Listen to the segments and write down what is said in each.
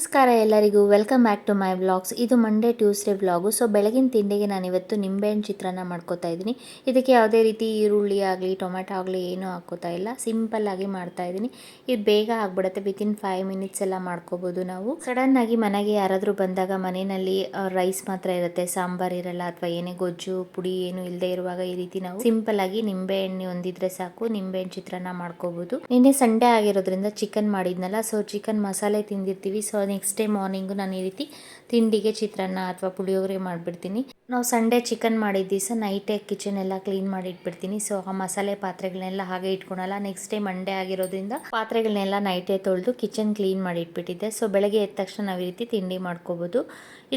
ನಮಸ್ಕಾರ ಎಲ್ಲರಿಗೂ. Welcome back to my vlogs ಇದು ಮಂಡೇ ಟ್ಯೂಸ್ಡೇ ವ್ಲಾಗು ಸೊ ಬೆಳಗಿನ ತಿಂಡಿಗೆ ನಾನು ಇವತ್ತು ನಿಂಬೆಹಣ್ಣು ಚಿತ್ರಾನ್ನ ಮಾಡ್ಕೋತಾ ಇದ್ದೀನಿ. ಇದಕ್ಕೆ ಯಾವುದೇ ರೀತಿ ಈರುಳ್ಳಿ ಆಗಲಿ ಟೊಮೆಟೊ ಆಗಲಿ ಏನೂ ಹಾಕೋತಾ ಇಲ್ಲ. ಸಿಂಪಲ್ ಆಗಿ ಮಾಡ್ತಾ ಇದ್ದೀನಿ. ಇದು ಬೇಗ ಆಗ್ಬಿಡುತ್ತೆ. ವಿತಿನ್ ಫೈವ್ ಮಿನಿಟ್ಸ್ ಎಲ್ಲ ಮಾಡ್ಕೋಬೋದು ನಾವು. ಸಡನ್ ಆಗಿ ಮನೆಗೆ ಯಾರಾದರೂ ಬಂದಾಗ ಮನೆಯಲ್ಲಿ ರೈಸ್ ಮಾತ್ರ ಇರುತ್ತೆ. ಸಾಂಬಾರ್ ಇರಲ್ಲ ಅಥವಾ ಏನೇ ಗೊಜ್ಜು, ಪುಡಿ ಏನು ಇಲ್ಲದೆ ಇರುವಾಗ ಈ ರೀತಿ ನಾವು ಸಿಂಪಲ್ ಆಗಿ ನಿಂಬೆಹಣ್ಣು ಹೊಂದಿದ್ರೆ ಸಾಕು. ನಿಂಬೆಹಣ್ಣು ಚಿತ್ರಾನ್ನ ಮಾಡ್ಕೋಬೋದು. ನಿನ್ನೆ ಸಂಡೇ ಆಗಿರೋದ್ರಿಂದ ಚಿಕನ್ ಮಾಡಿದ್ನಲ್ಲ. ಸೊ ಚಿಕನ್ ಮಸಾಲೆ ತಿಂದಿರ್ತೀವಿ. ಸೊ ನೆಕ್ಸ್ಟ್ ಡೇ ಮಾರ್ನಿಂಗು ನಾನು ಈ ರೀತಿ ತಿಂಡಿಗೆ ಚಿತ್ರಾನ್ನ ಅಥವಾ ಪುಳಿಯೋಗರೆ ಮಾಡಿಬಿಡ್ತೀನಿ. ನಾವು ಸಂಡೇ ಚಿಕನ್ ಮಾಡಿದ ದಿವಸ ನೈಟೇ ಕಿಚನ್ ಎಲ್ಲ ಕ್ಲೀನ್ ಮಾಡಿ ಇಟ್ಬಿಡ್ತೀನಿ ಸೊ ಆ ಮಸಾಲೆ ಪಾತ್ರೆಗಳನ್ನೆಲ್ಲ ಹಾಗೆ ಇಟ್ಕೊಳಲ್ಲ ನೆಕ್ಸ್ಟ್ ಡೇ ಮಂಡೇ ಆಗಿರೋದ್ರಿಂದ ಪಾತ್ರೆಗಳನ್ನೆಲ್ಲ ನೈಟೇ ತೊಳೆದು ಕಿಚನ್ ಕ್ಲೀನ್ ಮಾಡಿ ಇಟ್ಬಿಟ್ಟಿದ್ದೆ ಸೊ ಬೆಳಗ್ಗೆ ಎದ್ದ ತಕ್ಷಣ ನಾವು ಈ ರೀತಿ ತಿಂಡಿ ಮಾಡ್ಕೋಬೋದು.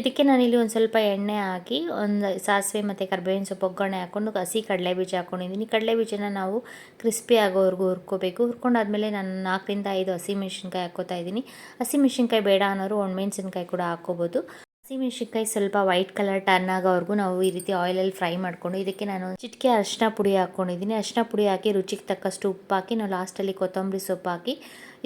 ಇದಕ್ಕೆ ನಾನಿಲ್ಲಿ ಒಂದು ಸ್ವಲ್ಪ ಎಣ್ಣೆ ಹಾಕಿ, ಒಂದು ಸಾಸಿವೆ ಮತ್ತು ಕರ್ಬೇವಿನ ಸೊಪ್ಪು, ಒಗ್ಗರಣೆ ಹಾಕ್ಕೊಂಡು ಹಸಿ ಕಡಲೆ ಬೀಜ ಹಾಕ್ಕೊಂಡಿದ್ದೀನಿ ಕಡಲೆ ಬೀಜನ ನಾವು ಕ್ರಿಸ್ಪಿ ಆಗೋವರೆಗೂ ಹುರ್ಕೋಬೇಕು. ಹುರ್ಕೊಂಡಾದ್ಮೇಲೆ ನಾನು ನಾಲ್ಕರಿಂದ ಐದು ಹಸಿ ಮೆಣಸಿನ್ಕಾಯಿ ಹಾಕೋತಾ ಇದ್ದೀನಿ. ಹಸಿ ಮೆಣಸಿನ್ಕಾಯಿ ಬೇಡ ಅನ್ನೋರು ಒಣಮೆಣಸಿನ್ಕಾಯಿ ಕೂಡ ಹಾಕೋಬೋದು ಹಸಿಮೆಣಸಿನ್ಕಾಯಿ ಸ್ವಲ್ಪ ವೈಟ್ ಕಲರ್ ಟರ್ನ್ ಆಗೋವರೆಗೂ ನಾವು ಈ ರೀತಿ ಆಯಿಲಲ್ಲಿ ಫ್ರೈ ಮಾಡ್ಕೊಂಡು ಇದಕ್ಕೆ ನಾನು ಚಿಟಿಕೆ ಅರಿಶಿನ ಪುಡಿ ಹಾಕ್ಕೊಂಡಿದ್ದೀನಿ. ಅರಿಶಿನ ಪುಡಿ ಹಾಕಿ ರುಚಿಗೆ ತಕ್ಕಷ್ಟು ಉಪ್ಪು ಹಾಕಿ, ನಾವು ಲಾಸ್ಟಲ್ಲಿ ಕೊತ್ತಂಬರಿ ಸೊಪ್ಪು ಹಾಕಿ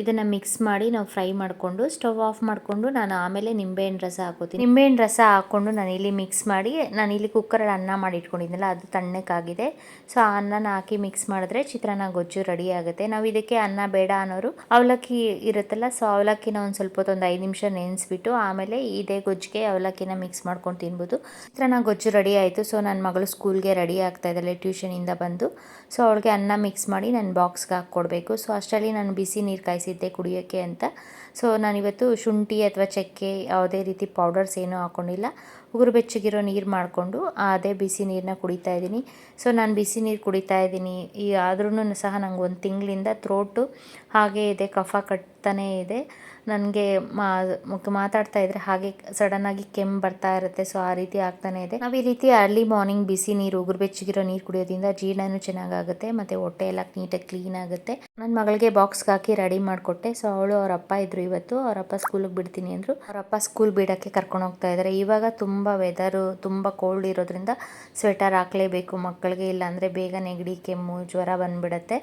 ಇದನ್ನು ಮಿಕ್ಸ್ ಮಾಡಿ ನಾವು ಫ್ರೈ ಮಾಡಿಕೊಂಡು ಸ್ಟವ್ ಆಫ್ ಮಾಡಿಕೊಂಡು ನಾನು ಆಮೇಲೆ ನಿಂಬೆಹಣ್ಣು ರಸ ಹಾಕೋತೀನಿ. ನಿಂಬೆಹಣ್ಣು ರಸ ಹಾಕ್ಕೊಂಡು ನಾನು ಇಲ್ಲಿ ಮಿಕ್ಸ್ ಮಾಡಿ, ನಾನು ಇಲ್ಲಿ ಕುಕ್ಕರಲ್ಲಿ ಅನ್ನ ಮಾಡಿ ಇಟ್ಕೊಂಡಿದ್ನಲ್ಲ ಅದು ತಣ್ಣಕ್ಕಾಗಿದೆ ಸೊ ಆ ಅನ್ನನ ಹಾಕಿ ಮಿಕ್ಸ್ ಮಾಡಿದ್ರೆ ಚಿತ್ರಾನ್ನ ಗೊಜ್ಜು ರೆಡಿ ಆಗುತ್ತೆ. ನಾವು ಇದಕ್ಕೆ ಅನ್ನ ಬೇಡ ಅನ್ನೋರು, ಅವಲಕ್ಕಿ ಇರುತ್ತಲ್ಲ ಸೊ ಅವಲಕ್ಕಿನ ಒಂದು ಸ್ವಲ್ಪ ಹೊತ್ತು ಒಂದು ಐದು ನಿಮಿಷ ನೆನೆಸ್ಬಿಟ್ಟು ಆಮೇಲೆ ಇದೇ ಗೊಜ್ಜಿಗೆ ಅವಲಕ್ಕಿನ ಮಿಕ್ಸ್ ಮಾಡ್ಕೊಂಡು ತಿನ್ಬೋದು. ಚಿತ್ರಾನ್ನ ಗೊಜ್ಜು ರೆಡಿ ಆಯಿತು. ಸೊ ನನ್ನ ಮಗಳು ಸ್ಕೂಲ್ಗೆ ರೆಡಿ ಆಗ್ತಾ ಇದ್ದಾಳೆ ಟ್ಯೂಷನಿಂದ ಬಂದು. ಸೊ ಅವಳಿಗೆ ಅನ್ನ ಮಿಕ್ಸ್ ಮಾಡಿ ನಾನು ಬಾಕ್ಸ್ಗೆ ಹಾಕ್ಕೊಡ್ಬೇಕು. ಸೊ ಅಷ್ಟರಲ್ಲಿ ನಾನು ಬಿಸಿ ನೀರು ಕಾಯಿಸಿದ್ದೆ ಕುಡಿಯೋಕ್ಕೆ ಅಂತ. ಸೊ ನಾನಿವತ್ತು ಶುಂಠಿ ಅಥವಾ ಚಕ್ಕೆ ಯಾವುದೇ ರೀತಿ ಪೌಡರ್ಸ್ ಏನೂ ಹಾಕ್ಕೊಂಡಿಲ್ಲ ಉಗುರು ಬೆಚ್ಚಗಿರೋ ನೀರು ಮಾಡಿಕೊಂಡು ಅದೇ ಬಿಸಿ ನೀರನ್ನ ಕುಡಿತಾ ಇದ್ದೀನಿ. ಸೊ ನಾನು ಬಿಸಿ ನೀರು ಕುಡಿತಾ ಇದ್ದೀನಿ. ಈ ಆದ್ರೂ ಸಹ ನಂಗೆ ಒಂದು ತಿಂಗಳಿಂದ ಥ್ರೋಟು ಹಾಗೇ ಇದೆ, ಕಫ ಕಟ್ತಾನೇ ಇದೆ. ನನಗೆ ಮಾ ಮಾತಾಡ್ತಾ ಇದ್ರೆ ಹಾಗೆ ಸಡನ್ನಾಗಿ ಕೆಮ್ಮು ಬರ್ತಾ ಇರುತ್ತೆ. ಸೊ ಆ ರೀತಿ ಆಗ್ತಾನೆ ಇದೆ. ನಾವು ಈ ರೀತಿ ಅರ್ಲಿ ಮಾರ್ನಿಂಗ್ ಬಿಸಿ ನೀರು, ಉಗುರು ಬೆಚ್ಚಗಿರೋ ನೀರು ಕುಡಿಯೋದ್ರಿಂದ ಜೀರ್ಣನೂ ಚೆನ್ನಾಗಾಗುತ್ತೆ. ಮತ್ತು ಹೊಟ್ಟೆ ಎಲ್ಲ ನೀಟಾಗಿ ಕ್ಲೀನ್ ಆಗುತ್ತೆ. ನನ್ನ ಮಗಳಿಗೆ ಬಾಕ್ಸ್ಗೆ ಹಾಕಿ ರೆಡಿ ಮಾಡಿಕೊಟ್ಟೆ. ಸೊ ಅವಳು ಅವ್ರ ಅಪ್ಪ ಇದ್ರು ಇವತ್ತು. ಅವರಪ್ಪ ಸ್ಕೂಲಿಗೆ ಬಿಡ್ತೀನಿ ಅಂದರು. ಅವರಪ್ಪ ಸ್ಕೂಲ್ ಬಿಡೋಕ್ಕೆ ಕರ್ಕೊಂಡು ಹೋಗ್ತಾ ಇದ್ದಾರೆ ಇವಾಗ ತುಂಬ ವೆದರು ತುಂಬ ಕೋಲ್ಡ್ ಇರೋದ್ರಿಂದ ಸ್ವೆಟರ್ ಹಾಕಲೇಬೇಕು ಮಕ್ಕಳಿಗೆ. ಇಲ್ಲಾಂದರೆ ಬೇಗ ನೆಗಡಿ ಕೆಮ್ಮು, ಜ್ವರ ಬಂದುಬಿಡತ್ತೆ.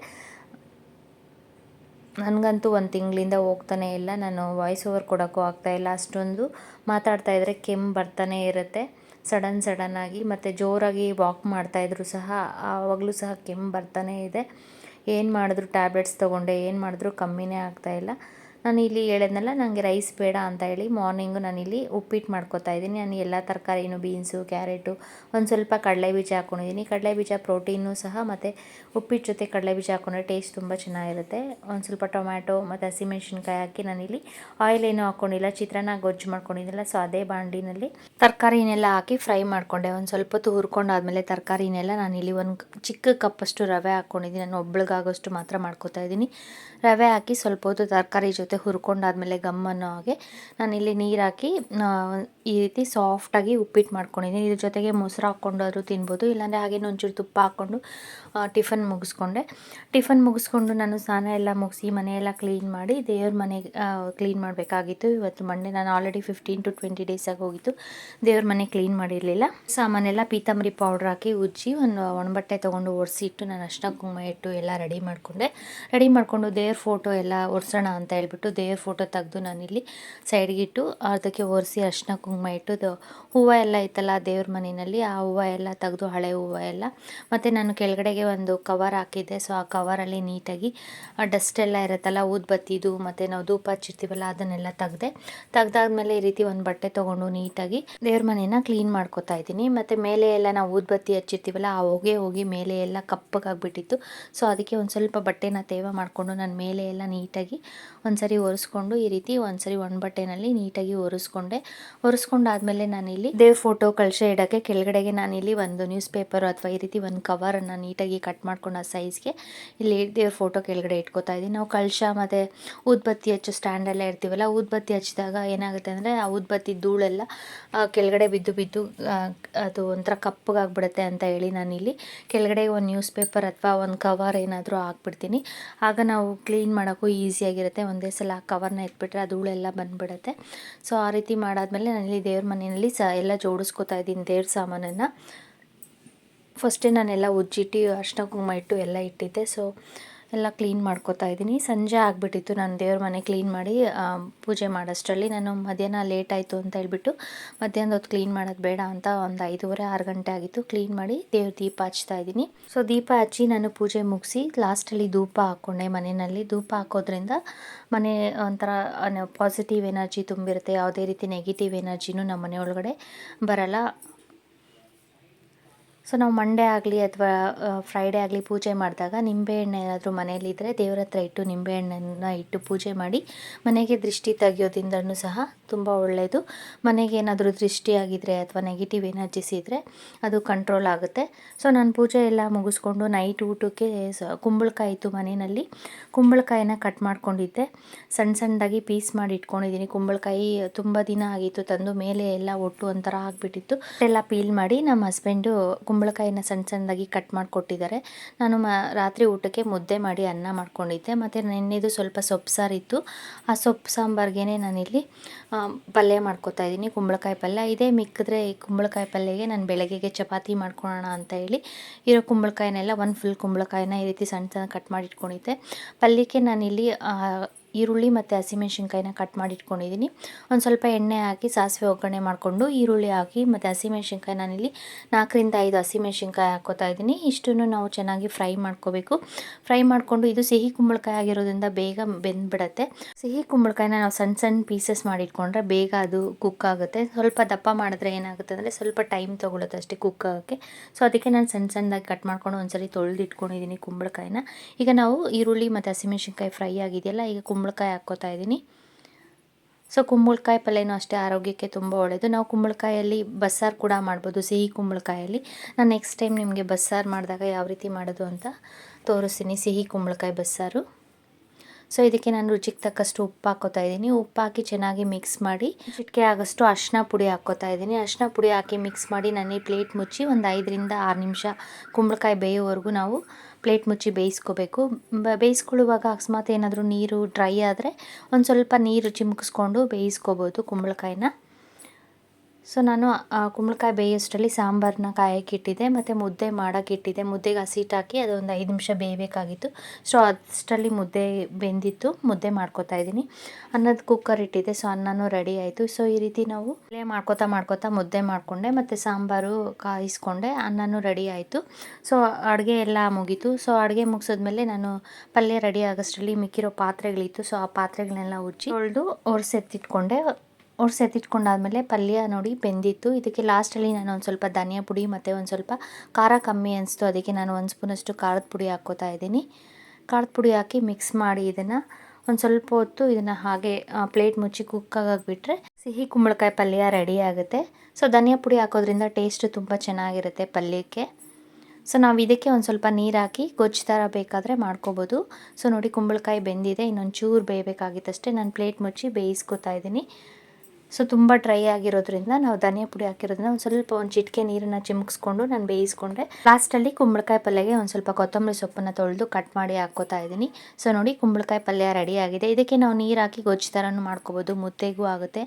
ನನಗಂತೂ ಒಂದು ತಿಂಗಳಿಂದ ಹೋಗ್ತಾನೆ ಇಲ್ಲ. ನಾನು ವಾಯ್ಸ್ ಓವರ್ ಕೊಡೋಕ್ಕೂ ಆಗ್ತಾಯಿಲ್ಲ ಅಷ್ಟೊಂದು ಮಾತಾಡ್ತಾ ಇದ್ದರೆ ಕೆಮ್ಮು ಬರ್ತಾನೆ ಇರುತ್ತೆ. ಸಡನ್ ಸಡನ್ನಾಗಿ ಮತ್ತು ಜೋರಾಗಿ ವಾಕ್ ಮಾಡ್ತಾಯಿದ್ರು ಸಹ ಆವಾಗಲೂ ಸಹ ಕೆಮ್ಮು ಬರ್ತಾನೆ ಇದೆ. ಏನು ಮಾಡಿದ್ರು ಟ್ಯಾಬ್ಲೆಟ್ಸ್ ತೊಗೊಂಡೆ, ಏನು ಮಾಡಿದ್ರು ಕಮ್ಮಿನೇ ಆಗ್ತಾಯಿಲ್ಲ ನಾನು ಇಲ್ಲಿ ಹೇಳಿದ್ನಲ್ಲ ನನಗೆ ರೈಸ್ ಬೇಡ ಅಂತ ಹೇಳಿ ಮಾರ್ನಿಂಗು ನಾನಿಲ್ಲಿ ಉಪ್ಪಿಟ್ಟು ಮಾಡ್ಕೋತಾ ಇದ್ದೀನಿ. ನಾನು ಎಲ್ಲ ತರಕಾರಿನೂ ಬೀನ್ಸು ಕ್ಯಾರೆಟು ಒಂದು ಸ್ವಲ್ಪ ಕಡಲೆ ಬೀಜ ಹಾಕ್ಕೊಂಡಿದ್ದೀನಿ ಕಡಲೆ ಬೀಜ ಪ್ರೋಟೀನು ಸಹ ಮತ್ತು ಉಪ್ಪಿಟ್ಟು ಜೊತೆ ಕಡಲೆ ಬೀಜ ಹಾಕ್ಕೊಂಡ್ರೆ ಟೇಸ್ಟ್ ತುಂಬ ಚೆನ್ನಾಗಿರುತ್ತೆ. ಒಂದು ಸ್ವಲ್ಪ ಟೊಮ್ಯಾಟೊ ಮತ್ತು ಹಸಿಮೆಣ್ಸಿನ್ಕಾಯಿ ಹಾಕಿ ನಾನಿಲ್ಲಿ ಆಯಿಲ್ ಏನೂ ಹಾಕ್ಕೊಂಡಿಲ್ಲ ಚಿತ್ರಾನ್ನ ಗೊಜ್ಜು ಮಾಡ್ಕೊಂಡಿದ್ದಿಲ್ಲ ಸೊ ಅದೇ ಬಾಂಡಿನಲ್ಲಿ ತರಕಾರಿನೆಲ್ಲ ಹಾಕಿ ಫ್ರೈ ಮಾಡಿಕೊಂಡೆ. ಒಂದು ಸ್ವಲ್ಪ ಹೊತ್ತು ಹುರ್ಕೊಂಡಾದ್ಮೇಲೆ ತರಕಾರಿನೆಲ್ಲ ನಾನಿಲ್ಲಿ ಒಂದು ಚಿಕ್ಕ ಕಪ್ಪಷ್ಟು ರವೆ ಹಾಕ್ಕೊಂಡಿದ್ದೀನಿ ನಾನು ಒಬ್ಳಿಗಾಗೋಷ್ಟು ಮಾತ್ರ ಮಾಡ್ಕೋತಾ ಇದ್ದೀನಿ. ರವೆ ಹಾಕಿ ಸ್ವಲ್ಪ ಹೊತ್ತು ತರಕಾರಿ ಜೊತೆ ಹುರ್ಕೊಂಡಾದ್ಮೇಲೆ ಗಮ್ ಅನ್ನೋ ಹಾಗೆ ನಾನಿಲ್ಲಿ ನೀರು ಹಾಕಿ ಈ ರೀತಿ ಸಾಫ್ಟಾಗಿ ಉಪ್ಪಿಟ್ಟು ಮಾಡ್ಕೊಂಡಿದ್ದೀನಿ. ಇದ್ರ ಜೊತೆಗೆ ಮೊಸರು ಹಾಕ್ಕೊಂಡಾದರೂ ತಿನ್ಬೋದು. ಇಲ್ಲಾಂದರೆ ಹಾಗೆ ಒಂಚೂರು ತುಪ್ಪ ಹಾಕ್ಕೊಂಡು ಟಿಫನ್ ಮುಗಿಸ್ಕೊಂಡೆ. ಟಿಫನ್ ಮುಗಿಸ್ಕೊಂಡು ನಾನು ಸ್ನಾನ ಎಲ್ಲ ಮುಗಿಸಿ ಮನೆಯೆಲ್ಲ ಕ್ಲೀನ್ ಮಾಡಿ ದೇವ್ರ ಮನೆಗೆ ಕ್ಲೀನ್ ಮಾಡಬೇಕಾಗಿತ್ತು. ಇವತ್ತು ಮಂಡೆ ನಾನು ಆಲ್ರೆಡಿ ಫಿಫ್ಟೀನ್ ಟು ಟ್ವೆಂಟಿ ಡೇಸಾಗಿ ಹೋಗಿತ್ತು. ದೇವ್ರ ಮನೆ ಕ್ಲೀನ್ ಮಾಡಿರಲಿಲ್ಲ. ಸಾಮಾನೆಲ್ಲ ಪೀತಾಂಬರಿ ಪೌಡ್ರ್ ಹಾಕಿ ಉಜ್ಜಿ ಒಂದು ಒಣಬಟ್ಟೆ ತೊಗೊಂಡು ಒರೆಸಿಟ್ಟು ನಾನು ಅಷ್ಟ ಕುಂಕುಮ ಇಟ್ಟು ಎಲ್ಲ ರೆಡಿ ಮಾಡಿಕೊಂಡೆ. ರೆಡಿ ಮಾಡಿಕೊಂಡು ದೇವ್ರ ಫೋಟೋ ಎಲ್ಲ ಒರೆಸೋಣ ಅಂತ ಹೇಳ್ಬಿಟ್ಟು ದೇವ್ರ ಫೋಟೋ ತೆಗೆದು ನಾನಿಲ್ಲಿ ಸೈಡ್ಗಿಟ್ಟು ಅದಕ್ಕೆ ಒರೆಸಿ ಅರ್ಶಿನ ಕುಂಕುಮ ಇಟ್ಟು ಹೂವು ಎಲ್ಲ ಇತ್ತಲ್ಲ ದೇವ್ರ ಮನೆಯಲ್ಲಿ, ಆ ಹೂವು ಎಲ್ಲ ತೆಗೆದು ಹಳೆ ಹೂವು ಎಲ್ಲ. ಮತ್ತು ನಾನು ಕೆಳಗಡೆಗೆ ಒಂದು ಕವರ್ ಹಾಕಿದ್ದೆ. ಸೊ ಆ ಕವರಲ್ಲಿ ನೀಟಾಗಿ ಡಸ್ಟ್ ಎಲ್ಲ ಇರುತ್ತಲ್ಲ, ಊದ್ಬತ್ತಿದು, ಮತ್ತು ನಾವು ಧೂಪ ಹಚ್ಚಿರ್ತೀವಲ್ಲ, ಅದನ್ನೆಲ್ಲ ತೆಗ್ದೆ. ತೆಗ್ದಾದ್ಮೇಲೆ ಈ ರೀತಿ ಒಂದು ಬಟ್ಟೆ ತೊಗೊಂಡು ನೀಟಾಗಿ ದೇವ್ರ ಮನೇನ ಕ್ಲೀನ್ ಮಾಡ್ಕೊತಾ ಇದ್ದೀನಿ. ಮತ್ತು ಮೇಲೆ ಎಲ್ಲ ನಾವು ಊದ್ಬತ್ತಿ ಹಚ್ಚಿರ್ತೀವಲ್ಲ, ಆ ಹೊಗೆ ಹೋಗಿ ಮೇಲೆ ಎಲ್ಲ ಕಪ್ಪಗಾಗ್ಬಿಟ್ಟಿತ್ತು. ಸೊ ಅದಕ್ಕೆ ಒಂದು ಸ್ವಲ್ಪ ಬಟ್ಟೆನ ತೇವ ಮಾಡಿಕೊಂಡು ನಾನು ಮೇಲೆ ಎಲ್ಲ ನೀಟಾಗಿ ಒಂದು ಒರೆಸ್ಕೊಂಡು ಈ ರೀತಿ ಒಂದ್ಸರಿ ಒಣ ಬಟ್ಟೆನಲ್ಲಿ ನೀಟಾಗಿ ಒರೆಸ್ಕೊಂಡೆ. ಒರೆಸ್ಕೊಂಡಾದ್ಮೇಲೆ ನಾನಿಲ್ಲಿ ದೇವ್ ಫೋಟೋ ಕಳಶ ಇಡೋಕ್ಕೆ ಕೆಳಗಡೆಗೆ ನಾನಿಲ್ಲಿ ಒಂದು ನ್ಯೂಸ್ ಪೇಪರ್ ಅಥವಾ ಈ ರೀತಿ ಒಂದು ಕವರನ್ನು ನೀಟಾಗಿ ಕಟ್ ಮಾಡ್ಕೊಂಡು ಆ ಸೈಜ್ಗೆ ಇಲ್ಲಿ ದೇವ್ರ ಫೋಟೋ ಕೆಳಗಡೆ ಇಟ್ಕೋತಾ ಇದ್ದೀನಿ. ನಾವು ಕಳಶ ಮತ್ತು ಊದ್ಬತ್ತಿ ಹಚ್ಚೋ ಸ್ಟ್ಯಾಂಡೆಲ್ಲ ಇರ್ತೀವಲ್ಲ, ಊದ್ಬತ್ತಿ ಹಚ್ಚಿದಾಗ ಏನಾಗುತ್ತೆ ಅಂದರೆ ಆ ಊದ್ಬತ್ತಿ ಧೂಳೆಲ್ಲ ಕೆಳಗಡೆ ಬಿದ್ದು ಬಿದ್ದು ಅದು ಒಂಥರ ಕಪ್ಪಗಾಗ್ಬಿಡುತ್ತೆ ಅಂತ ಹೇಳಿ ನಾನಿಲ್ಲಿ ಕೆಳಗಡೆ ಒಂದು ನ್ಯೂಸ್ ಪೇಪರ್ ಅಥವಾ ಒಂದು ಕವರ್ ಏನಾದರೂ ಹಾಕ್ಬಿಡ್ತೀನಿ. ಆಗ ನಾವು ಕ್ಲೀನ್ ಮಾಡೋಕ್ಕೂ ಈಸಿಯಾಗಿರುತ್ತೆ, ಒಂದೇ ಸಲ ಕವರ್ನ ಎತ್ಬಿಟ್ರೆ ಅದು ಹೂಳೆಲ್ಲ ಬಂದುಬಿಡುತ್ತೆ. ಸೊ ಆ ರೀತಿ ಮಾಡಾದ್ಮೇಲೆ ನಾನಿಲ್ಲಿ ದೇವ್ರ ಮನೆಯಲ್ಲಿ ಸ ಎಲ್ಲ ಜೋಡಿಸ್ಕೋತಾ ಇದ್ದೀನಿ ದೇವ್ರ ಸಾಮಾನನ್ನು. ಫಸ್ಟೇ ನಾನೆಲ್ಲ ಉಜ್ಜಿಟ್ಟು ಅರ್ಶಿನ ಕುಂಕುಮ ಇಟ್ಟು ಎಲ್ಲ ಇಟ್ಟಿದ್ದೆ. ಸೊ ಎಲ್ಲ ಕ್ಲೀನ್ ಮಾಡ್ಕೋತಾ ಇದ್ದೀನಿ. ಸಂಜೆ ಆಗಿಬಿಟ್ಟಿತ್ತು. ನಾನು ದೇವ್ರ ಮನೆ ಕ್ಲೀನ್ ಮಾಡಿ ಪೂಜೆ ಮಾಡೋಷ್ಟರಲ್ಲಿ. ನಾನು ಮಧ್ಯಾಹ್ನ ಲೇಟ್ ಆಯಿತು ಅಂತ ಹೇಳ್ಬಿಟ್ಟು ಮಧ್ಯಾಹ್ನದ ಹೊತ್ತು ಕ್ಲೀನ್ ಮಾಡೋದು ಬೇಡ ಅಂತ ಒಂದು ಐದೂವರೆ, ಆರು ಗಂಟೆ ಆಗಿತ್ತು. ಕ್ಲೀನ್ ಮಾಡಿ ದೇವ್ರ ದೀಪ ಹಚ್ತಾ ಇದ್ದೀನಿ. ಸೊ, ದೀಪ ಹಚ್ಚಿ ನಾನು ಪೂಜೆ ಮುಗಿಸಿ ಲಾಸ್ಟಲ್ಲಿ ಧೂಪ ಹಾಕ್ಕೊಂಡೆ ಮನೆಯಲ್ಲಿ. ಧೂಪ ಹಾಕೋದ್ರಿಂದ ಮನೆ ಒಂಥರ ಪಾಸಿಟಿವ್ ಎನರ್ಜಿ ತುಂಬಿರುತ್ತೆ. ಯಾವುದೇ ರೀತಿ ನೆಗೆಟಿವ್ ಎನರ್ಜಿನೂ ನಮ್ಮ ಮನೆ ಒಳಗಡೆ ಬರಲ್ಲ. ಸೊ ನಾವು ಮಂಡೇ ಆಗಲಿ ಅಥವಾ ಫ್ರೈಡೇ ಆಗಲಿ ಪೂಜೆ ಮಾಡಿದಾಗ ನಿಂಬೆಹಣ್ಣು ಏನಾದರೂ ಮನೇಲಿದ್ದರೆ ದೇವ್ರ ಹತ್ರ ಇಟ್ಟು ನಿಂಬೆಹಣ್ಣನ್ನು ಇಟ್ಟು ಪೂಜೆ ಮಾಡಿ ಮನೆಗೆ ದೃಷ್ಟಿ ತೆಗೆಯೋದ್ರಿಂದನೂ ಸಹ ತುಂಬ ಒಳ್ಳೆಯದು ಮನೆಗೆ ಏನಾದರೂ ದೃಷ್ಟಿ ಆಗಿದ್ರೆ ಅಥವಾ ನೆಗೆಟಿವ್ ಎನರ್ಜಿಸ್ ಇದ್ದರೆ ಅದು ಕಂಟ್ರೋಲ್ ಆಗುತ್ತೆ. ಸೊ ನಾನು ಪೂಜೆ ಎಲ್ಲ ಮುಗಿಸ್ಕೊಂಡು ನೈಟ್ ಊಟಕ್ಕೆ ಕುಂಬಳಕಾಯಿ ಇತ್ತು ಮನೆಯಲ್ಲಿ. ಕುಂಬಳಕಾಯಿನ ಕಟ್ ಮಾಡ್ಕೊಂಡಿದ್ದೆ. ಸಣ್ಣ ಸಣ್ಣದಾಗಿ ಪೀಸ್ ಮಾಡಿ ಇಟ್ಕೊಂಡಿದ್ದೀನಿ. ಕುಂಬಳಕಾಯಿ ತುಂಬ ದಿನ ಆಗಿತ್ತು, ತಂದು ಮೇಲೆ ಎಲ್ಲ ಒಟ್ಟು ಒಂಥರ ಆಗಿಬಿಟ್ಟಿತ್ತು. ಎಲ್ಲ ಪೀಲ್ ಮಾಡಿ ನಮ್ಮ ಹಸ್ಬೆಂಡು ಕುಂಬಳಕಾಯಿನ ಸಣ್ಣ ಸಣ್ಣದಾಗಿ ಕಟ್ ಮಾಡಿಕೊಟ್ಟಿದ್ದಾರೆ. ನಾನು ಮ, ರಾತ್ರಿ ಊಟಕ್ಕೆ ಮುದ್ದೆ ಮಾಡಿ ಅನ್ನ ಮಾಡ್ಕೊಂಡಿದ್ದೆ. ಮತ್ತು ನೆನ್ನೆದು ಸ್ವಲ್ಪ ಸೊಪ್ಪು ಸಾರಿತ್ತು. ಆ ಸೊಪ್ಪು ಸಾಂಬಾರ್ಗೆ ನಾನಿಲ್ಲಿ ಪಲ್ಯ ಮಾಡ್ಕೊತಾ ಇದ್ದೀನಿ, ಕುಂಬಳಕಾಯಿ ಪಲ್ಯ. ಇದೇ ಮಿಕ್ಕಿದ್ರೆ ಈ ಕುಂಬಳಕಾಯಿ ಪಲ್ಯಗೆ ನಾನು ಬೆಳಗ್ಗೆಗೆ ಚಪಾತಿ ಮಾಡ್ಕೊಳ್ಳೋಣ ಅಂತ ಹೇಳಿ, ಇರೋ ಕುಂಬಳಕಾಯಿನೆಲ್ಲ ಒಂದು ಫುಲ್ ಕುಂಬಳಕಾಯಿನ ಈ ರೀತಿ ಸಣ್ಣ ಸಣ್ಣ ಕಟ್ ಮಾಡಿ ಇಟ್ಕೊಂಡಿದ್ದೆ ಪಲ್ಯಕ್ಕೆ ನಾನಿಲ್ಲಿ ಈರುಳ್ಳಿ ಮತ್ತು ಹಸಿಮೆಣ್ಸಿನ್ಕಾಯಿನ ಕಟ್ ಮಾಡಿ ಇಟ್ಕೊಂಡಿದ್ದೀನಿ ಒಂದು ಸ್ವಲ್ಪ ಎಣ್ಣೆ ಹಾಕಿ ಸಾಸಿವೆ ಒಗ್ಗರಣೆ ಮಾಡಿಕೊಂಡು ಈರುಳ್ಳಿ ಹಾಕಿ ಮತ್ತು ಹಸಿಮೆಣ್ಸಿನ್ಕಾಯಿ ನಾನಿಲ್ಲಿ ನಾಲ್ಕರಿಂದ ಐದು ಹಸಿಮೆಣ್ಸಿನ್ಕಾಯಿ ಹಾಕೋತಾ ಇದ್ದೀನಿ. ಇಷ್ಟನ್ನು ನಾವು ಚೆನ್ನಾಗಿ ಫ್ರೈ ಮಾಡ್ಕೋಬೇಕು. ಫ್ರೈ ಮಾಡಿಕೊಂಡು ಇದು ಸಿಹಿ ಕುಂಬಳಕಾಯಿ ಆಗಿರೋದ್ರಿಂದ ಬೇಗ ಬೆಂದ್ಬಿಡತ್ತೆ. ಸಿಹಿ ಕುಂಬಳಕಾಯಿನ ನಾವು ಸಣ್ಣ ಸಣ್ಣ ಪೀಸಸ್ ಮಾಡಿಟ್ಕೊಂಡ್ರೆ ಬೇಗ ಅದು ಕುಕ್ ಆಗುತ್ತೆ. ಸ್ವಲ್ಪ ದಪ್ಪ ಮಾಡಿದ್ರೆ ಏನಾಗುತ್ತೆ ಅಂದರೆ ಸ್ವಲ್ಪ ಟೈಮ್ ತೊಗೊಳುತ್ತೆ ಅಷ್ಟೇ ಕುಕ್ ಆಗೋಕ್ಕೆ. ಸೊ ಅದಕ್ಕೆ ನಾನು ಸಣ್ಣ ಸಣ್ಣದಾಗಿ ಕಟ್ ಮಾಡ್ಕೊಂಡು ಒಂದ್ಸರಿ ತೊಳೆದಿಟ್ಕೊಂಡಿದ್ದೀನಿ ಕುಂಬಳಕಾಯಿನ. ಈಗ ನಾವು ಈರುಳ್ಳಿ ಮತ್ತು ಹಸಿಮೆಣ್ಸಿನ್ಕಾಯಿ ಫ್ರೈ ಆಗಿದೆಯಲ್ಲ, ಈಗ ಕುಂಬಳಕಾಯಿ ಹಾಕ್ಕೋತಾ ಇದ್ದೀನಿ. ಸೊ ಕುಂಬಳಕಾಯಿ ಪಲ್ಯನೂ ಅಷ್ಟೇ ಆರೋಗ್ಯಕ್ಕೆ ತುಂಬ ಒಳ್ಳೆಯದು ನಾವು ಕುಂಬಳಕಾಯಲ್ಲಿ ಬಸ್ಸಾರು ಕೂಡ ಮಾಡ್ಬೋದು, ಸಿಹಿ ಕುಂಬಳಕಾಯಲ್ಲಿ. ನಾನು ನೆಕ್ಸ್ಟ್ ಟೈಮ್ ನಿಮಗೆ ಬಸ್ಸಾರು ಮಾಡಿದಾಗ ಯಾವ ರೀತಿ ಮಾಡೋದು ಅಂತ ತೋರಿಸ್ತೀನಿ. ಸಿಹಿ ಕುಂಬಳಕಾಯಿ ಬಸ್ಸಾರು. ಸೊ ಇದಕ್ಕೆ ನಾನು ರುಚಿಗೆ ತಕ್ಕಷ್ಟು ಉಪ್ಪು ಹಾಕೋತಾ ಇದ್ದೀನಿ. ಉಪ್ಪು ಹಾಕಿ ಚೆನ್ನಾಗಿ ಮಿಕ್ಸ್ ಮಾಡಿ, ಚಿಟಿಕೆ ಆಗೋಷ್ಟು ಅರ್ಶಿನ ಪುಡಿ ಹಾಕೋತಾ ಇದ್ದೀನಿ. ಅರ್ಶಿನ ಪುಡಿ ಹಾಕಿ ಮಿಕ್ಸ್ ಮಾಡಿ ನಾನು ಪ್ಲೇಟ್ ಮುಚ್ಚಿ ಒಂದು ಐದರಿಂದ ಆರು ನಿಮಿಷ ಕುಂಬಳಕಾಯಿ ಬೇಯೋವರೆಗೂ ನಾವು ಪ್ಲೇಟ್ ಮುಚ್ಚಿ ಬೇಯಿಸ್ಕೋಬೇಕು. ಬೇಯಿಸ್ಕೊಳ್ಳುವಾಗ ಅಕಸ್ಮಾತ್ ಏನಾದರೂ ನೀರು ಡ್ರೈ ಆದರೆ ಒಂದು ಸ್ವಲ್ಪ ನೀರು ಚಿಮುಕಿಸ್ಕೊಂಡು ಬೇಯಿಸ್ಕೋಬೋದು ಕುಂಬಳಕಾಯಿನ. ಸೊ ನಾನು ಕುಂಬಳಕಾಯಿ ಬೇಯೋಷ್ಟರಲ್ಲಿ ಸಾಂಬಾರನ್ನ ಕಾಯಕ್ಕೆ ಇಟ್ಟಿದ್ದೆ. ಮತ್ತು ಮುದ್ದೆ ಮಾಡೋಕೆ ಇಟ್ಟಿದ್ದೆ. ಮುದ್ದೆಗೆ ಹಸಿಟ್ಟು ಹಾಕಿ ಅದೊಂದು ಐದು ನಿಮಿಷ ಬೇಯಬೇಕಾಗಿತ್ತು. ಸೊ ಅಷ್ಟರಲ್ಲಿ ಮುದ್ದೆ ಬೆಂದಿತ್ತು. ಮುದ್ದೆ ಮಾಡ್ಕೋತಾ ಇದ್ದೀನಿ. ಅನ್ನದ ಕುಕ್ಕರ್ ಇಟ್ಟಿದ್ದೆ. ಸೊ ಅನ್ನನೂ ರೆಡಿ ಆಯಿತು. ಸೊ ಈ ರೀತಿ ನಾವು ಪ್ಲೇ ಮಾಡ್ಕೋತಾ ಮಾಡ್ಕೋತಾ ಮುದ್ದೆ ಮಾಡಿಕೊಂಡೆ. ಮತ್ತು ಸಾಂಬಾರು ಕಾಯಿಸ್ಕೊಂಡೆ. ಅನ್ನನೂ ರೆಡಿ ಆಯಿತು. ಸೊ ಅಡುಗೆ ಎಲ್ಲ ಮುಗೀತು. ಸೊ ಅಡುಗೆ ಮುಗಿಸಿದ್ಮೇಲೆ ನಾನು ಪಲ್ಯ ರೆಡಿ ಆಗೋಷ್ಟರಲ್ಲಿ ಮಿಕ್ಕಿರೋ ಪಾತ್ರೆಗಳಿತ್ತು. ಸೊ ಆ ಪಾತ್ರೆಗಳನ್ನೆಲ್ಲ ಉಜ್ಜಿ ತೊಳೆದು ಒರೆಸೆತ್ತಿಟ್ಕೊಂಡೆ. ಒರೆಸೆತ್ತಿಟ್ಕೊಂಡಾದ್ಮೇಲೆ ಪಲ್ಯ ನೋಡಿ ಬೆಂದಿತ್ತು. ಇದಕ್ಕೆ ಲಾಸ್ಟಲ್ಲಿ ನಾನು ಒಂದು ಸ್ವಲ್ಪ ಧನಿಯಾ ಪುಡಿ ಮತ್ತು ಒಂದು ಸ್ವಲ್ಪ ಖಾರ ಕಮ್ಮಿ ಅನಿಸ್ತು. ಅದಕ್ಕೆ ನಾನು ಒಂದು ಸ್ಪೂನಷ್ಟು ಖಾರದ ಪುಡಿ ಹಾಕ್ಕೋತಾ ಇದ್ದೀನಿ. ಖಾರದ ಪುಡಿ ಹಾಕಿ ಮಿಕ್ಸ್ ಮಾಡಿ ಇದನ್ನು ಒಂದು ಸ್ವಲ್ಪ ಹೊತ್ತು ಇದನ್ನು ಹಾಗೆ ಪ್ಲೇಟ್ ಮುಚ್ಚಿ ಕುಕ್ಕಾಗಿಬಿಟ್ರೆ ಸಿಹಿ ಕುಂಬಳಕಾಯಿ ಪಲ್ಯ ರೆಡಿ ಆಗುತ್ತೆ. ಸೊ ಧನಿಯಾ ಪುಡಿ ಹಾಕೋದ್ರಿಂದ ಟೇಸ್ಟ್ ತುಂಬ ಚೆನ್ನಾಗಿರುತ್ತೆ ಪಲ್ಯಕ್ಕೆ. ಸೊ ನಾವು ಇದಕ್ಕೆ ಒಂದು ಸ್ವಲ್ಪ ನೀರು ಹಾಕಿ ಗೊಜ್ಜು ಥರ ಬೇಕಾದರೆ ಮಾಡ್ಕೋಬೋದು. ಸೊ ನೋಡಿ ಕುಂಬಳಕಾಯಿ ಬೆಂದಿದೆ. ಇನ್ನೊಂದು ಚೂರು ಬೇಯಬೇಕಾಗಿತ್ತಷ್ಟೇ. ನಾನು ಪ್ಲೇಟ್ ಮುಚ್ಚಿ ಬೇಯಿಸ್ಕೊತಾ ಇದ್ದೀನಿ. ಸೊ ತುಂಬ ಡ್ರೈ ಆಗಿರೋದ್ರಿಂದ ನಾವು ಧನಿಯಾ ಪುಡಿ ಹಾಕಿರೋದ್ರಿಂದ ಒಂದು ಸ್ವಲ್ಪ ಒಂದು ಚಿಟಿಕೆ ನೀರನ್ನು ಚಿಮುಕ್ಸ್ಕೊಂಡು ನಾನು ಬೇಯಿಸ್ಕೊಂಡೆ. ಲಾಸ್ಟಲ್ಲಿ ಕುಂಬಳಕಾಯಿ ಪಲ್ಯಗೆ ಒಂದು ಸ್ವಲ್ಪ ಕೊತ್ತಂಬರಿ ಸೊಪ್ಪನ್ನು ತೊಳೆದು ಕಟ್ ಮಾಡಿ ಹಾಕೋತಾ ಇದ್ದೀನಿ. ಸೊ ನೋಡಿ ಕುಂಬಳಕಾಯಿ ಪಲ್ಯ ರೆಡಿ ಆಗಿದೆ. ಇದಕ್ಕೆ ನಾವು ನೀರು ಹಾಕಿ ಗೊಜ್ಜು ಥರನೂ ಮಾಡ್ಕೋಬೋದು. ಮುದ್ದೆಗೂ ಆಗುತ್ತೆ.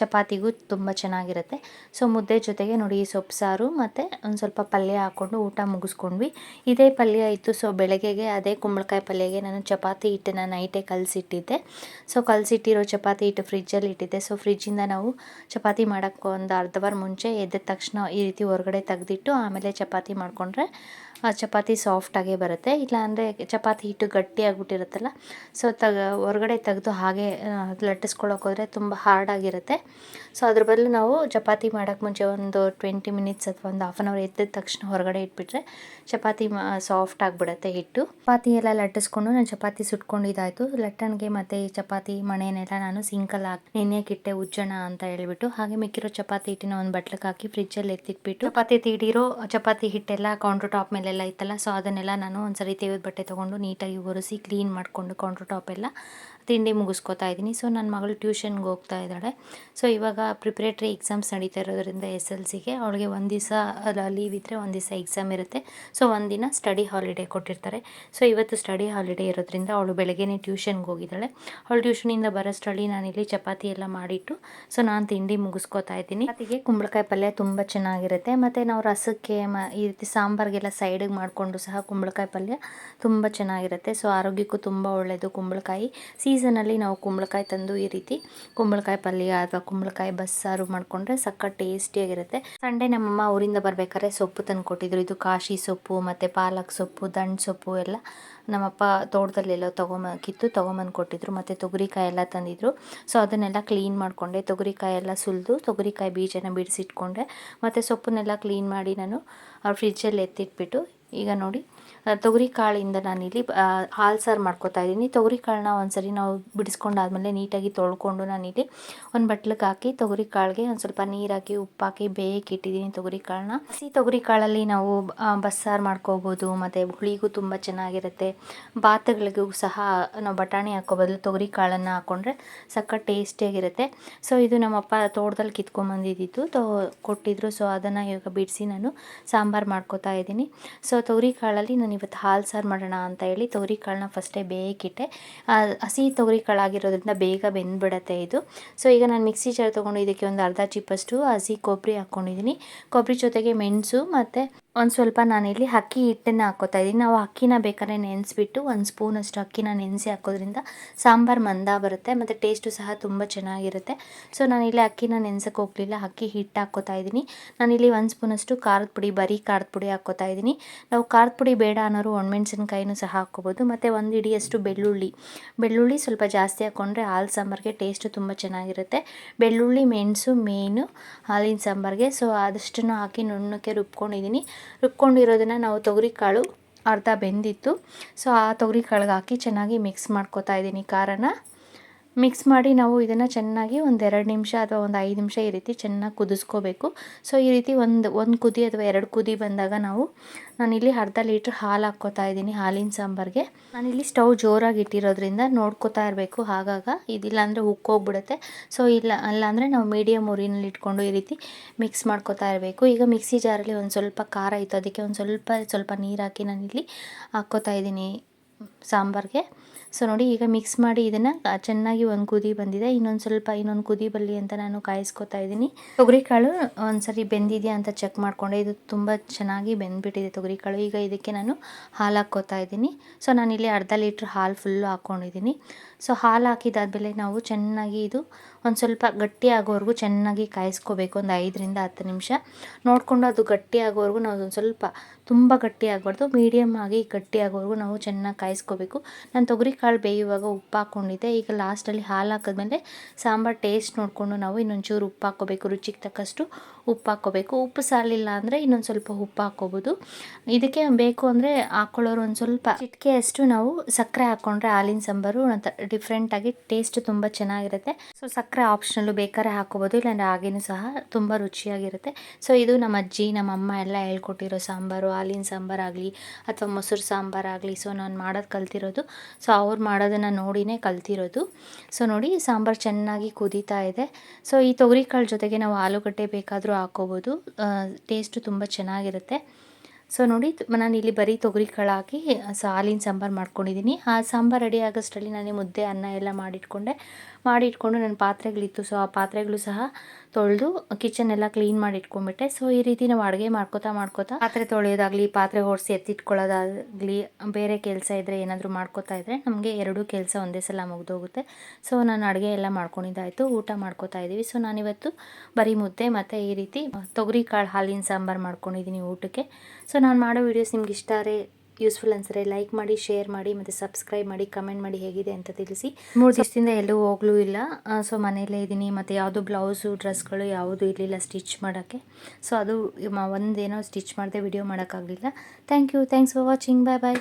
ಚಪಾತಿಗೂ ತುಂಬ ಚೆನ್ನಾಗಿರುತ್ತೆ. ಸೊ, ಮುದ್ದೆ ಜೊತೆಗೆ ನೋಡಿ ಸೊಪ್ಪು ಸಾರು ಮತ್ತು ಒಂದು ಸ್ವಲ್ಪ ಪಲ್ಯ ಹಾಕ್ಕೊಂಡು ಊಟ ಮುಗಿಸ್ಕೊಂಡ್ವಿ. ಇದೇ ಪಲ್ಯ ಇತ್ತು, ಸೊ ಬೆಳಗ್ಗೆಗೆ ಅದೇ ಕುಂಬಳಕಾಯಿ ಪಲ್ಯಗೆ ನಾನು ಚಪಾತಿ ಹಿಟ್ಟನ್ನು ನೈಟೇ ಕಲಸಿಟ್ಟಿದ್ದೆ. ಸೊ, ಕಲಸಿಟ್ಟಿರೋ ಚಪಾತಿ ಹಿಟ್ಟು ಫ್ರಿಜ್ಜಲ್ಲಿ ಇಟ್ಟಿದ್ದೆ. ಸೊ ಫ್ರಿಜ್ಜಿಂದ ನಾವು ಚಪಾತಿ ಮಾಡೋಕ್ಕೆ ಒಂದು ಅರ್ಧ ಅವರ್ ಮುಂಚೆ ಎದ್ದ ತಕ್ಷಣ ಈ ರೀತಿ ಹೊರಗಡೆ ತೆಗೆದಿಟ್ಟು ಆಮೇಲೆ ಚಪಾತಿ ಮಾಡಿಕೊಂಡ್ರೆ ಆ ಚಪಾತಿ ಸಾಫ್ಟಾಗೇ ಬರುತ್ತೆ. ಇಲ್ಲಾಂದರೆ ಚಪಾತಿ ಹಿಟ್ಟು ಗಟ್ಟಿ ಆಗಿಬಿಟ್ಟಿರುತ್ತಲ್ಲ, ಸೊ ತಗ ಹೊರಗಡೆ ತೆಗೆದು ಹಾಗೆ ಲಟ್ಟಿಸ್ಕೊಳ್ಳೋಕೆ ಹೋದರೆ ತುಂಬ ಹಾರ್ಡಾಗಿರುತ್ತೆ ಸೊ ಅದ್ರ ಬದಲು ನಾವು ಚಪಾತಿ ಮಾಡೋಕ್ಕೆ ಮುಂಚೆ ಒಂದು ಟ್ವೆಂಟಿ ಮಿನಿಟ್ಸ್ ಅಥವಾ ಒಂದು ಹಾಫ್ ಆನ್ ಅವರ್ ಎದ್ದ ತಕ್ಷಣ ಹೊರಗಡೆ ಇಟ್ಬಿಟ್ರೆ ಚಪಾತಿ ಸಾಫ್ಟ್ ಆಗಿಬಿಡುತ್ತೆ ಹಿಟ್ಟು. ಚಪಾತಿ ಎಲ್ಲ ಲಟ್ಟಿಸ್ಕೊಂಡು ನಾನು ಚಪಾತಿ ಸುಟ್ಕೊಂಡಿದ್ದಾಯಿತು ಲಟ್ಟಣಿಗೆ ಮತ್ತು ಈ ಚಪಾತಿ ಮಣೆನೆಲ್ಲ ನಾನು ಸಿಂಕಲ್ಲಿ ಹಾಕಿ ನೆನೆಯಕ್ಕಿಟ್ಟೆ ಉಜ್ಜೋಣ ಅಂತ ಹೇಳ್ಬಿಟ್ಟು ಹಾಗೆ ಮಿಕ್ಕಿರೋ ಚಪಾತಿ ಹಿಟ್ಟಿನ ಒಂದು ಬಟ್ಲಕ್ಕೆ ಹಾಕಿ ಫ್ರಿಜ್ಜಲ್ಲಿ ಎತ್ತಿಟ್ಬಿಟ್ಟು ಚಪಾತಿ ತೀಡಿರೋ ಚಪಾತಿ ಹಿಟ್ಟೆಲ್ಲ ಕೌಂಟರ್ ಟಾಪ್ ಮೇಲೆಲ್ಲ ಇತ್ತಲ್ಲ ಸೊ ಅದನ್ನೆಲ್ಲ ನಾನು ಒಂದ್ಸರಿ ತೇವದ ಬಟ್ಟೆ ತೊಗೊಂಡು ನೀಟಾಗಿ ಒರೆಸಿ ಕ್ಲೀನ್ ಮಾಡಿಕೊಂಡು ಕೌಂಟರ್ ಟಾಪ್ ಎಲ್ಲ ತಿಂಡಿ ಮುಗಿಸ್ಕೊತಾ ಇದ್ದೀನಿ. ಸೊ ನನ್ನ ಮಗಳು ಟ್ಯೂಷನ್ಗೆ ಹೋಗ್ತಾ ಇದ್ದಾಳೆ. ಸೊ ಇವಾಗ ಪ್ರಿಪ್ರೇಟ್ರಿ ಎಕ್ಸಾಮ್ಸ್ ನಡೀತಾ ಇರೋದ್ರಿಂದ ಎಸ್ ಎಲ್ ಸಿಗೆ. ಅವಳಿಗೆ ಒಂದು ದಿವಸ ಲೀವ್ ಇದ್ದರೆ ಒಂದು ದಿವಸ ಎಕ್ಸಾಮ್ ಇರುತ್ತೆ. ಸೊ ಒಂದಿನ ಸ್ಟಡಿ ಹಾಲಿಡೇ ಕೊಟ್ಟಿರ್ತಾರೆ. ಸೊ ಇವತ್ತು ಸ್ಟಡಿ ಹಾಲಿಡೇ ಇರೋದ್ರಿಂದ ಅವಳು ಬೆಳಗ್ಗೆನೇ ಟ್ಯೂಷನ್ಗೆ ಹೋಗಿದ್ದಾಳೆ. ಅವಳು ಟ್ಯೂಷನಿಂದ ಬರೋಷ್ಟರಲ್ಲಿ ನಾನಿಲ್ಲಿ ಚಪಾತಿ ಎಲ್ಲ ಮಾಡಿಟ್ಟು ಸೊ ನಾನು ತಿಂಡಿ ಮುಗಿಸ್ಕೊತಾ ಇದ್ದೀನಿ. ಅದಕ್ಕೆ ಕುಂಬಳಕಾಯಿ ಪಲ್ಯ ತುಂಬ ಚೆನ್ನಾಗಿರುತ್ತೆ. ಮತ್ತು ನಾವು ರಸಕ್ಕೆ ಮ, ಈ ರೀತಿ ಸಾಂಬಾರಿಗೆಲ್ಲ ಸೈಡಿಗೆ ಮಾಡಿಕೊಂಡು ಸಹ ಕುಂಬಳಕಾಯಿ ಪಲ್ಯ ತುಂಬ ಚೆನ್ನಾಗಿರುತ್ತೆ. ಸೊ ಆರೋಗ್ಯಕ್ಕೂ ತುಂಬ ಒಳ್ಳೆಯದು ಕುಂಬಳಕಾಯಿ. ಸೀಸನಲ್ಲಿ ನಾವು ಕುಂಬಳಕಾಯಿ ತಂದು ಈ ರೀತಿ ಕುಂಬಳಕಾಯಿ ಪಲ್ಯ ಅಥವಾ ಕುಂಬಳಕಾಯಿ ಬಸ್ಸಾರು ಮಾಡಿಕೊಂಡ್ರೆ ಸಕ್ಕ ಟೇಸ್ಟಿಯಾಗಿರುತ್ತೆ ಸಂಡೇ ನಮ್ಮಮ್ಮ ಊರಿಂದ ಬರ್ಬೇಕಾದ್ರೆ ಸೊಪ್ಪು ತಂದು ಕೊಟ್ಟಿದ್ರು. ಇದು ಕಾಶಿ ಸೊಪ್ಪು, ಮತ್ತು ಪಾಲಕ್ ಸೊಪ್ಪು, ದಂಡು ಸೊಪ್ಪು ಎಲ್ಲ ನಮ್ಮಪ್ಪ ತೋಟದಲ್ಲೆಲ್ಲ ತೊಗೊಂಬ, ಕಿತ್ತು ತೊಗೊಂಬಂದು ಕೊಟ್ಟಿದ್ರು. ಮತ್ತು ತೊಗರಿಕಾಯಿ ಎಲ್ಲ ತಂದಿದ್ರು. ಸೊ ಅದನ್ನೆಲ್ಲ ಕ್ಲೀನ್ ಮಾಡಿಕೊಂಡೆ. ತೊಗರಿಕಾಯಿ ಎಲ್ಲ ಸುಲಿದು, ತೊಗರಿಕಾಯಿ ಬೀಜನ ಬಿಡಿಸಿಟ್ಕೊಂಡೆ. ಮತ್ತು ಸೊಪ್ಪನ್ನೆಲ್ಲ ಕ್ಲೀನ್ ಮಾಡಿ ನಾನು ಫ್ರಿಜ್ಜಲ್ಲಿ ಎತ್ತಿಟ್ಬಿಟ್ಟು ಈಗ ನೋಡಿ ತೊಗರಿ ಕಾಳಿಂದ ನಾನಿಲ್ಲಿ ಹಾಲು ಸಾರು ಮಾಡ್ಕೋತಾ ಇದ್ದೀನಿ. ತೊಗರಿ ಕಾಳನ್ನ ಒಂದ್ಸರಿ ನಾವು ಬಿಡಿಸ್ಕೊಂಡಾದ್ಮೇಲೆ ನೀಟಾಗಿ ತೊಳ್ಕೊಂಡು ನಾನಿಲ್ಲಿ ಒಂದು ಬಟ್ಲಿಗೆ ಹಾಕಿ ತೊಗರಿ ಕಾಳಿಗೆ ಒಂದು ಸ್ವಲ್ಪ ನೀರಾಕಿ ಹಾಕಿ, ಉಪ್ಪು ಹಾಕಿ ಬೇಯಕ್ಕೆ ಇಟ್ಟಿದ್ದೀನಿ ತೊಗರಿ ಕಾಳನ್ನ ಹಸಿ ತೊಗರಿ ಕಾಳಲ್ಲಿ ನಾವು ಬಸ್ಸಾರು ಮಾಡ್ಕೋಬೋದು, ಮತ್ತು ಹುಳಿಗೂ ತುಂಬ ಚೆನ್ನಾಗಿರುತ್ತೆ. ಬಾತುಗಳಿಗೂ ಸಹ ನಾವು ಬಟಾಣಿ ಹಾಕೋ ಬದಲು ತೊಗರಿ ಕಾಳನ್ನು ಹಾಕ್ಕೊಂಡ್ರೆ ಸಕ್ಕ ಟೇಸ್ಟಿಯಾಗಿರುತ್ತೆ. ಸೊ, ಇದು ನಮ್ಮಪ್ಪ ತೋಟದಲ್ಲಿ ಕಿತ್ಕೊಂಬಂದಿದ್ದು ತೋ, ಕೊಟ್ಟಿದ್ರು. ಸೊ, ಅದನ್ನು ಇವಾಗ ಬಿಡಿಸಿ ನಾನು ಸಾಂಬಾರು ಮಾಡ್ಕೋತಾ ಇದ್ದೀನಿ. ಸೊ, ತೊಗರಿ ಕಾಳಲ್ಲಿ ನಾನು ಇವತ್ತು ಹಾಲು ಸಾರು ಮಾಡೋಣ ಅಂತ ಹೇಳಿ ತೊಗರಿ ಕಾಳನ್ನ ಫಸ್ಟೇ ಬೇಯಕ್ಕಿಟ್ಟೆ ಹಸಿ ತೊಗರಿ ಕಾಳಾಗಿರೋದ್ರಿಂದ ಬೇಗ ಬೆಂದ್ಬಿಡತ್ತೆ ಇದು. ಸೊ ಈಗ ನಾನು ಮಿಕ್ಸಿ ಜಾರ್ ತೊಗೊಂಡು ಇದಕ್ಕೆ ಒಂದು ಅರ್ಧ ಚಿಪ್ಪಷ್ಟು ಹಸಿ ಕೊಬ್ಬರಿ ಹಾಕ್ಕೊಂಡಿದ್ದೀನಿ ಕೊಬ್ಬರಿ ಜೊತೆಗೆ ಮೆಣಸು ಮತ್ತು ಒಂದು ಸ್ವಲ್ಪ ನಾನಿಲ್ಲಿ ಅಕ್ಕಿ ಹಿಟ್ಟನ್ನು ಹಾಕ್ಕೋತಾ ಇದ್ದೀನಿ ನಾವು ಅಕ್ಕಿನ ಬೇಕಾದ್ರೆ ನೆನೆಸ್ಬಿಟ್ಟು ಒಂದು ಸ್ಪೂನಷ್ಟು ಅಕ್ಕಿನ ನೆನೆಸಿ ಹಾಕೋದ್ರಿಂದ ಸಾಂಬಾರು ಮಂದ ಬರುತ್ತೆ, ಮತ್ತು ಟೇಸ್ಟು ಸಹ ತುಂಬ ಚೆನ್ನಾಗಿರುತ್ತೆ. ಸೊ ನಾನಿಲ್ಲಿ ಅಕ್ಕಿನ ನೆನೆಸೋಕೆ ಹೋಗಲಿಲ್ಲ, ಅಕ್ಕಿ ಹಿಟ್ಟು ಹಾಕ್ಕೋತಾ ಇದ್ದೀನಿ ನಾನಿಲ್ಲಿ ಒಂದು ಸ್ಪೂನಷ್ಟು ಖಾರದ ಪುಡಿ, ಬರೀ ಖಾರದ ಪುಡಿ ಹಾಕ್ಕೋತಾ ಇದ್ದೀನಿ ನಾವು ಖಾರದ ಪುಡಿ ಬೇಡ ಅನ್ನೋರು ಒಣಮೆಣ್ಸಿನ್ಕಾಯಿನೂ ಸಹ ಹಾಕ್ಕೋಬೋದು, ಮತ್ತು ಒಂದು ಇಡಿಯಷ್ಟು ಬೆಳ್ಳುಳ್ಳಿ. ಬೆಳ್ಳುಳ್ಳಿ ಸ್ವಲ್ಪ ಜಾಸ್ತಿ ಹಾಕ್ಕೊಂಡ್ರೆ ಹಾಲು ಸಾಂಬಾರಿಗೆ ಟೇಸ್ಟು ತುಂಬ ಚೆನ್ನಾಗಿರುತ್ತೆ. ಬೆಳ್ಳುಳ್ಳಿ, ಮೆಣಸು, ಮೇನು, ಹಾಲಿನ ಸಾಂಬಾರಿಗೆ. ಸೊ ಅದಷ್ಟನ್ನು ಹಾಕಿ ನುಣ್ಣಕ್ಕೆ ರುಬ್ಕೊಂಡಿದ್ದೀನಿ ರುಬ್ಕೊಂಡಿರೋದನ್ನು ನಾವು ತೊಗರಿ ಕಾಳು ಅರ್ಧ ಬೆಂದಿತ್ತು. ಸೊ ಆ ತೊಗರಿ ಕಾಳಿಗೆ ಹಾಕಿ ಚೆನ್ನಾಗಿ ಮಿಕ್ಸ್ ಮಾಡ್ಕೊತಾ ಇದ್ದೀನಿ ಖಾರನ. ಮಿಕ್ಸ್ ಮಾಡಿ ನಾವು ಇದನ್ನು ಚೆನ್ನಾಗಿ ಒಂದು ಎರಡು ನಿಮಿಷ ಅಥವಾ ಒಂದು ಐದು ನಿಮಿಷ ಈ ರೀತಿ ಚೆನ್ನಾಗಿ ಕುದಿಸ್ಕೋಬೇಕು. ಸೊ ಈ ರೀತಿ ಒಂದು ಒಂದು ಕುದಿ ಅಥವಾ ಎರಡು ಕುದಿ ಬಂದಾಗ ನಾವು ನಾನಿಲ್ಲಿ ಅರ್ಧ ಲೀಟ್ರ್ ಹಾಲು ಹಾಕ್ಕೋತಾ ಇದ್ದೀನಿ, ಹಾಲಿನ ಸಾಂಬಾರಿಗೆ. ನಾನಿಲ್ಲಿ ಸ್ಟವ್ ಜೋರಾಗಿ ಇಟ್ಟಿರೋದ್ರಿಂದ ನೋಡ್ಕೋತಾ ಇರಬೇಕು ಆಗಾಗ. ಇದಿಲ್ಲ ಅಂದರೆ ಉಕ್ಕೋಗ್ಬಿಡುತ್ತೆ ಸೊ ಇಲ್ಲ, ಅಲ್ಲಾಂದರೆ ನಾವು ಮೀಡಿಯಮ್ ಉರಿನಲ್ಲಿ ಇಟ್ಕೊಂಡು ಈ ರೀತಿ ಮಿಕ್ಸ್ ಮಾಡ್ಕೋತಾ ಇರಬೇಕು. ಈಗ ಮಿಕ್ಸಿ ಜಾರಲ್ಲಿ ಒಂದು ಸ್ವಲ್ಪ ಖಾರ ಇತ್ತು ಅದಕ್ಕೆ ಒಂದು ಸ್ವಲ್ಪ ಸ್ವಲ್ಪ ನೀರು ಹಾಕಿ ನಾನಿಲ್ಲಿ ಹಾಕ್ಕೋತಾ ಇದ್ದೀನಿ ಸಾಂಬಾರಿಗೆ. ಸೊ ನೋಡಿ ಈಗ ಮಿಕ್ಸ್ ಮಾಡಿ ಇದನ್ನು ಚೆನ್ನಾಗಿ ಒಂದು ಕುದಿ ಬಂದಿದೆ. ಇನ್ನೊಂದು ಸ್ವಲ್ಪ ಇನ್ನೊಂದು ಕುದಿ ಬರಲಿ ಅಂತ ನಾನು ಕಾಯಿಸ್ಕೊತಾ ಇದ್ದೀನಿ. ತೊಗರಿಕಾಳು ಒಂದು ಸರಿ ಬೆಂದಿದೆಯಾ ಅಂತ ಚೆಕ್ ಮಾಡಿಕೊಂಡೆ. ಇದು ತುಂಬ ಚೆನ್ನಾಗಿ ಬೆಂದ್ಬಿಟ್ಟಿದೆ ತೊಗರಿಕಾಳು. ಈಗ ಇದಕ್ಕೆ ನಾನು ಹಾಲು ಹಾಕ್ಕೋತಾ ಇದ್ದೀನಿ. ಸೊ ನಾನಿಲ್ಲಿ ಅರ್ಧ ಲೀಟ್ರ್ ಹಾಲು ಫುಲ್ಲು ಹಾಕ್ಕೊಂಡಿದ್ದೀನಿ ಸೊ ಹಾಲು ಹಾಕಿದಾದ್ಮೇಲೆ ನಾವು ಚೆನ್ನಾಗಿ ಇದು ಒಂದು ಸ್ವಲ್ಪ ಗಟ್ಟಿ ಆಗೋವರೆಗೂ ಚೆನ್ನಾಗಿ ಕಾಯಿಸ್ಕೋಬೇಕು, ಒಂದು ಐದರಿಂದ ಹತ್ತು ನಿಮಿಷ. ನೋಡಿಕೊಂಡು ಅದು ಗಟ್ಟಿ ಆಗೋವರೆಗೂ ನಾವು ಒಂದು ಸ್ವಲ್ಪ ತುಂಬ ಗಟ್ಟಿ ಆಗಬಾರ್ದು. ಮೀಡಿಯಮ್ ಆಗಿ ಗಟ್ಟಿ ಆಗೋವರೆಗೂ ನಾವು ಚೆನ್ನಾಗಿ ಕಾಯಿಸ್ಕೋಬೇಕು. ನಾನು ತೊಗರಿ ಕಾಳು ಬೇಯುವಾಗ ಉಪ್ಪು ಹಾಕ್ಕೊಂಡಿದ್ದೆ ಈಗ ಲಾಸ್ಟಲ್ಲಿ ಹಾಲು ಹಾಕಿದ್ಮೇಲೆ ಸಾಂಬಾರು ಟೇಸ್ಟ್ ನೋಡಿಕೊಂಡು ನಾವು ಇನ್ನೊಂಚೂರು ಉಪ್ಪು ಹಾಕ್ಕೋಬೇಕು. ರುಚಿಗೆ ತಕ್ಕಷ್ಟು ಉಪ್ಪು ಹಾಕ್ಕೋಬೇಕು. ಉಪ್ಪು ಸಾಲಿಲ್ಲ ಅಂದರೆ ಇನ್ನೊಂದು ಸ್ವಲ್ಪ ಉಪ್ಪು ಹಾಕ್ಕೋಬೋದು. ಇದಕ್ಕೆ ಬೇಕು ಅಂದರೆ ಹಾಕ್ಕೊಳ್ಳೋರು ಒಂದು ಸ್ವಲ್ಪ ಚಿಟಿಕೆಯಷ್ಟು ನಾವು ಸಕ್ಕರೆ ಹಾಕ್ಕೊಂಡ್ರೆ ಹಾಲಿನ ಸಾಂಬಾರು ಡಿಫ್ರೆಂಟಾಗಿ ಟೇಸ್ಟ್ ತುಂಬ ಚೆನ್ನಾಗಿರುತ್ತೆ. ಸೊ ಸಕ್ಕರೆ ಆಪ್ಷನಲ್ಲು ಬೇಕಾದ್ರೆ ಹಾಕೋಬೋದು ಇಲ್ಲಾಂದರೆ ಹಾಗೇನೂ ಸಹ ತುಂಬ ರುಚಿಯಾಗಿರುತ್ತೆ. ಸೊ ಇದು ನಮ್ಮ ಅಜ್ಜಿ, ನಮ್ಮ ಅಮ್ಮ ಎಲ್ಲ ಹೇಳ್ಕೊಟ್ಟಿರೋ ಸಾಂಬಾರು, ಹಾಲಿನ ಸಾಂಬಾರಾಗಲಿ ಅಥವಾ ಮೊಸರು ಸಾಂಬಾರಾಗಲಿ ಸೊ ನಾನು ಮಾಡೋದು ಕಲ್ತಿರೋದು. ಸೊ ಅವ್ರು ಮಾಡೋದನ್ನು ನೋಡಿನೇ ಕಲ್ತಿರೋದು. ಸೊ ನೋಡಿ ಸಾಂಬಾರು ಚೆನ್ನಾಗಿ ಕುದೀತಾ ಇದೆ. ಸೊ ಈ ತೊಗರಿಕಾಳು ಜೊತೆಗೆ ನಾವು ಆಲೂಗಡ್ಡೆ ಬೇಕಾದರೂ ಹಾಕೋಬೋದು. ಟೇಸ್ಟು ತುಂಬ ಚೆನ್ನಾಗಿರುತ್ತೆ. ಸೊ ನೋಡಿ ನಾನು ಇಲ್ಲಿ ಬರೀ ತೊಗರಿ ಕಾಳು ಹಾಕಿ ಸೊ ಹಾಲಿನ ಸಾಂಬಾರು ಮಾಡ್ಕೊಂಡಿದ್ದೀನಿ ಆ ಸಾಂಬಾರು ರೆಡಿ ಆಗೋಷ್ಟರಲ್ಲಿ ನಾನು ಮುದ್ದೆ, ಅನ್ನ ಎಲ್ಲ ಮಾಡಿಟ್ಕೊಂಡೆ. ಮಾಡಿ ಇಟ್ಕೊಂಡು ನನ್ನ ಪಾತ್ರೆಗಳಿತ್ತು. ಸೊ ಆ ಪಾತ್ರೆಗಳು ಸಹ ತೊಳೆದು ಕಿಚನ್ ಎಲ್ಲ ಕ್ಲೀನ್ ಮಾಡಿ ಇಟ್ಕೊಂಡ್ಬಿಟ್ಟೆ ಸೊ ಈ ರೀತಿ ನಾವು ಅಡುಗೆ ಮಾಡ್ಕೋತಾ ಮಾಡ್ಕೋತಾ ಪಾತ್ರೆ ತೊಳೆಯೋದಾಗಲಿ, ಪಾತ್ರೆ ಹೊಡೆಸಿ ಎತ್ತಿಟ್ಕೊಳ್ಳೋದಾಗಲಿ, ಬೇರೆ ಕೆಲಸ ಇದ್ದರೆ ಏನಾದರೂ ಮಾಡ್ಕೋತಾ ಇದ್ದರೆ ನಮಗೆ ಎರಡೂ ಕೆಲಸ ಒಂದೇ ಸಲ ಮುಗಿದೋಗುತ್ತೆ. ಸೊ ನಾನು ಅಡುಗೆ ಎಲ್ಲ ಮಾಡ್ಕೊಂಡಿದ್ದಾಯಿತು, ಊಟ ಮಾಡ್ಕೋತಾ ಇದ್ದೀವಿ. ಸೊ ನಾನಿವತ್ತು ಬರೀ ಮುದ್ದೆ ಮತ್ತು ಈ ರೀತಿ ತೊಗರಿ ಕಾಳು ಹಾಲಿನ ಸಾಂಬಾರು ಮಾಡ್ಕೊಂಡಿದ್ದೀನಿ ಊಟಕ್ಕೆ. ಸೊ ನಾನು ಮಾಡೋ ವೀಡಿಯೋಸ್ ನಿಮ್ಗೆ ಇಷ್ಟ ಯೂಸ್ಫುಲ್ ಅನ್ಸರೆ ಲೈಕ್ ಮಾಡಿ ಶೇರ್ ಮಾಡಿ ಮತ್ತು ಸಬ್ಸ್ಕ್ರೈಬ್ ಮಾಡಿ ಕಮೆಂಟ್ ಮಾಡಿ ಹೇಗಿದೆ ಅಂತ ತಿಳಿಸಿ. ಮೂರು ದಿವಸದಿಂದ ಎಲ್ಲೂ ಹೋಗ್ಲೂ ಇಲ್ಲ. ಸೊ ಮನೆಯಲ್ಲೇ ಇದ್ದೀನಿ. ಮತ್ತು ಯಾವುದು ಬ್ಲೌಸು ಡ್ರೆಸ್ಗಳು ಯಾವುದು ಇರಲಿಲ್ಲ ಸ್ಟಿಚ್ ಮಾಡೋಕ್ಕೆ. ಸೊ ಅದು ಒಂದೇನೋ ಸ್ಟಿಚ್ ಮಾಡಿದೆ ವಿಡಿಯೋ ಮಾಡೋಕ್ಕಾಗಲಿಲ್ಲ. Thank you thanks for watching bye bye